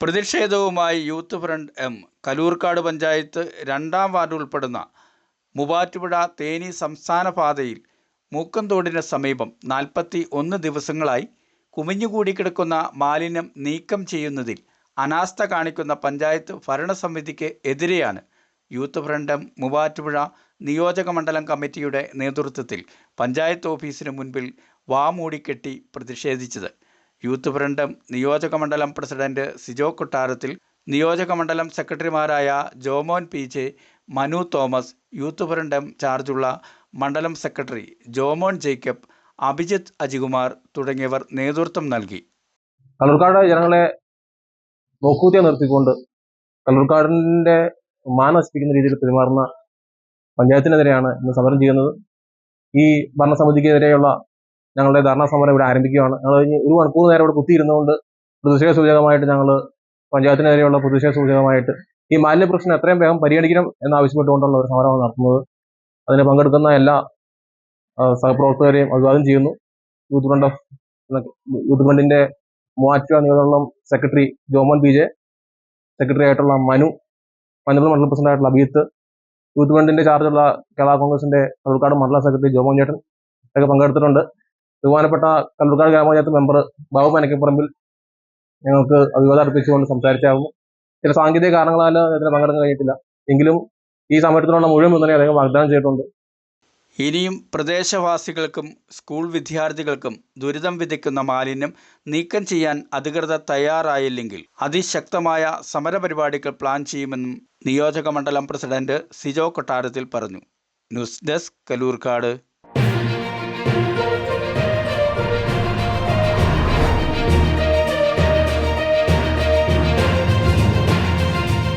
പ്രതിഷേധവുമായി youth front M Kalloorkad panchayat രണ്ടാം ward ഉൾപ്പെടുന്ന മൂവാറ്റുപുഴ തേനി സംസ്ഥാന പാതയിൽ മൂക്കന്തോടിന് സമീപം നാൽപ്പത്തി ഒന്ന് ദിവസങ്ങളായി കുമിഞ്ഞുകൂടി കിടക്കുന്ന മാലിന്യം നീക്കം ചെയ്യുന്നതിൽ അനാസ്ഥ കാണിക്കുന്ന പഞ്ചായത്ത് ഭരണസമിതിക്ക് എതിരെയാണ്. യൂത്ത് ഫ്രണ്ട് എം മൂവാറ്റുപുഴ നിയോജക മണ്ഡലം കമ്മിറ്റിയുടെ നേതൃത്വത്തിൽ പഞ്ചായത്ത് ഓഫീസിന് മുൻപിൽ വാമൂടിക്കെട്ടി പ്രതിഷേധിച്ചത്. യൂത്ത് ഫ്രണ്ട് നിയോജക മണ്ഡലം പ്രസിഡന്റ് സിജോ കൊട്ടാരത്തിൽ നിയോജക മണ്ഡലം സെക്രട്ടറിമാരായ Jomon P J Manu Thomas youth front ചാർജുള്ള മണ്ഡലം സെക്രട്ടറി ജോമോൻ ജേക്കബ് അഭിജിത്ത് അജികുമാർ തുടങ്ങിയവർ നേതൃത്വം നൽകി. കള്ളൂർക്കാട് ജനങ്ങളെ നോക്കൂത്തിയെ നിർത്തിക്കൊണ്ട് കള്ളൂർക്കാടിന്റെ മാന നശിപ്പിക്കുന്ന രീതിയിൽ പെരുമാറുന്ന പഞ്ചായത്തിനെതിരെയാണ് ഇന്ന് സമരം ചെയ്യുന്നത്. ഈ ഭരണസമിതിക്കെതിരെയുള്ള ഞങ്ങളുടെ ധർണാ സമരം ഇവിടെ ആരംഭിക്കുകയാണ്. ഞങ്ങൾ ഒരു മണിക്കൂർ നേരം ഇവിടെ കുത്തിയിരുന്നുകൊണ്ട് പ്രതിഷേധ സൂചകമായിട്ട് ഞങ്ങൾ പഞ്ചായത്തിനെതിരെയുള്ള പ്രതിഷേധ സൂചകമായിട്ട് ഈ മാലിന്യ പ്രശ്നം എത്രയും വേഗം പരിഗണിക്കണം എന്നാവശ്യപ്പെട്ടുകൊണ്ടുള്ള ഒരു സമരമാണ് നടത്തുന്നത്. അതിന് പങ്കെടുക്കുന്ന എല്ലാ സഹപ്രവർത്തകരെയും അഭിവാദ്യം ചെയ്യുന്നു. യൂത്ത് ഫ്രണ്ട് ഓഫ് യൂത്ത് ഫ്രണ്ടിന്റെ മൂവാറ്റുപുഴ നിയോജകമണ്ഡലം secretary Jomon P J secretary ആയിട്ടുള്ള മനു മഞ്ഞപ്പുറം മണ്ഡലം പ്രസിഡന്റ് ആയിട്ടുള്ള അഭിജിത്ത് യൂത്ത് ഫ്രണ്ടിന്റെ ചാർജുള്ള കേരള കോൺഗ്രസിന്റെ കള്ളൂർക്കാട് മണ്ഡല സെക്രട്ടറി ജോമോൻ ചേട്ടൻ ഒക്കെ പങ്കെടുത്തിട്ടുണ്ട്. ബഹുമാനപ്പെട്ട കല്ലൂർക്കാട് ഗ്രാമപഞ്ചായത്ത് മെമ്പർ ബാബു മനക്കപ്പറമ്പിൽ ഞങ്ങൾക്ക് അഭിവാദം അർപ്പിച്ചുകൊണ്ട് സംസാരിച്ചാകുന്നു ചില സാങ്കേതിക കാരണങ്ങളാൽ ഇതിന് പങ്കെടുക്കാൻ കഴിഞ്ഞിട്ടില്ല. എങ്കിലും ഈ സമരത്തിനുള്ള മുഴുവൻ പിന്തുണയും അദ്ദേഹം വാഗ്ദാനം ചെയ്തിട്ടുണ്ട്. ഇനിയും പ്രദേശവാസികൾക്കും സ്കൂൾ വിദ്യാർത്ഥികൾക്കും ദുരിതം വിധിക്കുന്ന മാലിന്യം നീക്കം ചെയ്യാൻ അധികൃതർ തയ്യാറായില്ലെങ്കിൽ അതിശക്തമായ സമരപരിപാടികൾ പ്ലാൻ ചെയ്യുമെന്നും നിയോജക മണ്ഡലം പ്രസിഡന്റ് സിജോ കൊട്ടാരത്തിൽ പറഞ്ഞു. News desk Kalloorkad.